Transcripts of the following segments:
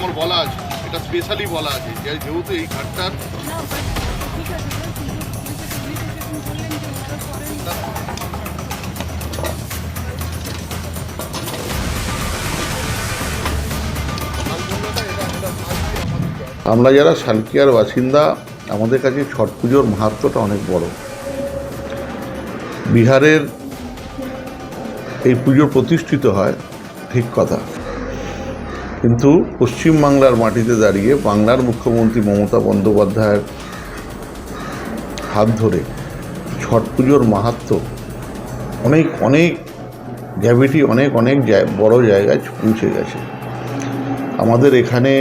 আমার বলা আছে, এটা স্পেশালি বলা আছে। যেহেতু এই ঘাটটার আমরা যারা সালকিয়ার বাসিন্দা, আমাদের কাছে ছট পুজোর মাহাত্মটা অনেক বড়। বিহারের এই পুজো প্রতিষ্ঠিত হয়, ঠিক কথা। কিন্তু পশ্চিমবাংলার মাটিতে দাঁড়িয়ে বাংলার মুখ্যমন্ত্রী মমতা বন্দ্যোপাধ্যায়ের হাত ধরে ছট পুজোর মাহাত্ম অনেক অনেক গ্যাভিটি, অনেক অনেক বড় জায়গায় পৌঁছে গেছে। আমাদের এখানে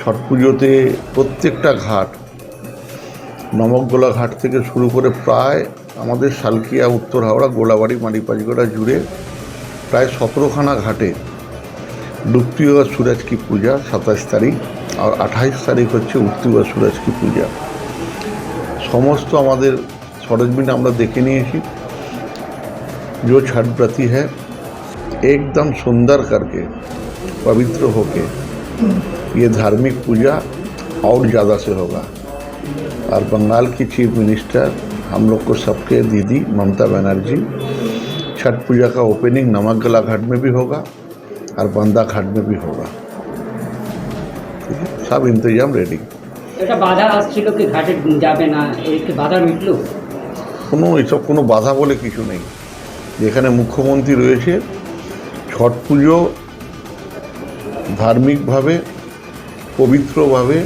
ছট পুজোতে প্রত্যেকটা ঘাট নমকগোলা ঘাট থেকে শুরু করে প্রায় আমাদের শালকিয়া, উত্তর হাওড়া, গোলাবাড়ি মারিপাজগোড়া জুড়ে প্রায় সতেরোখানা ঘাটে ডুবতি ও সুরজ কি পূজা সাতাশ তারিখ আর আঠাইশ তারিখ হচ্ছে উঠতি ও সুরজ কি পূজা সমস্ত আমাদের সরজমিন আমরা দেখে নিয়েছি जो छठ व्रती है एकदम सुंदर करके पवित्र होके ये धार्मिक पूजा और ज़्यादा से होगा और बंगाल की चीफ मिनिस्टर हम लोग को सबके दीदी ममता बनर्जी छठ पूजा का ओपनिंग नमकगला घाट में भी होगा और बंदा घाट में भी होगा ठीक है सब इंतजाम रेडी এটা বাধা আসছিল কি ঘাটে যাবে না এর কি বাধা মিটলো কোনো এসব কোনো বাধা বলে কিছু নেই যেখানে মুখ্যমন্ত্রী রয়েছে ছট পুজো ধার্মিকভাবে পবিত্রভাবে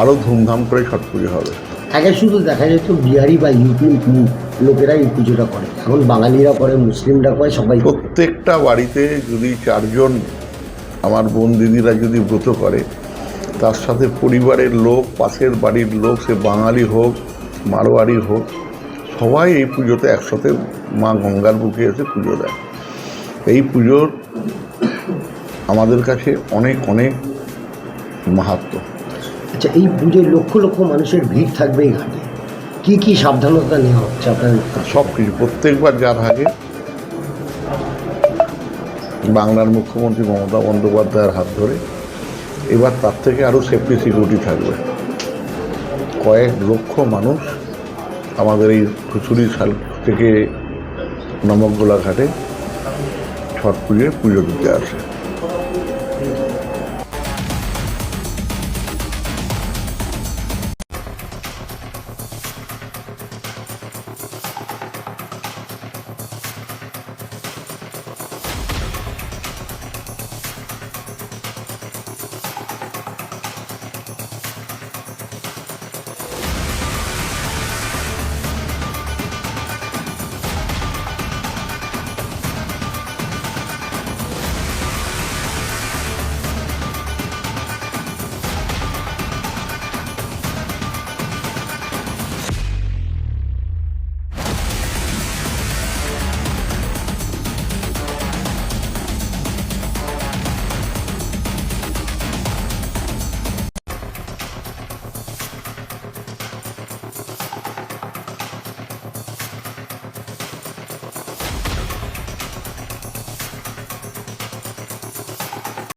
আরও ধুমধাম করে ছট পুজো হবে আগে শুধু দেখা যেত বিহারি বা ইউপি লোকেরা এই পুজোটা করে। এখন বাঙালিরা করে, মুসলিমরা করে, সবাই প্রত্যেকটা বাড়িতে যদি চারজন আমার বোন দিদিরা যদি ব্রত করে, তার সাথে পরিবারের লোক, পাশের বাড়ির লোক, সে বাঙালি হোক, মারোয়ারি হোক, সবাই এই পুজোতে একসাথে মা গঙ্গার বুকে এসে পুজো দেয়। এই পুজোর আমাদের কাছে অনেক অনেক মাহাত্ম্য আচ্ছা এই পুজোয় লক্ষ লক্ষ মানুষের ভিড় থাকবে এই ঘাটে। কি কি সাবধানতা নেওয়া হচ্ছে আপনার সব কিছু, প্রত্যেকবার যার আগে বাংলার মুখ্যমন্ত্রী মমতা বন্দ্যোপাধ্যায়ের হাত ধরে, এবার তার থেকে আরও সেফটি সিকিউরিটি থাকবে। কয়েক লক্ষ মানুষ আমাদের এই খুচুরি সাল থেকে নমকগোলা ঘাটে ছট পুজোয় পুজো দিতে আসে।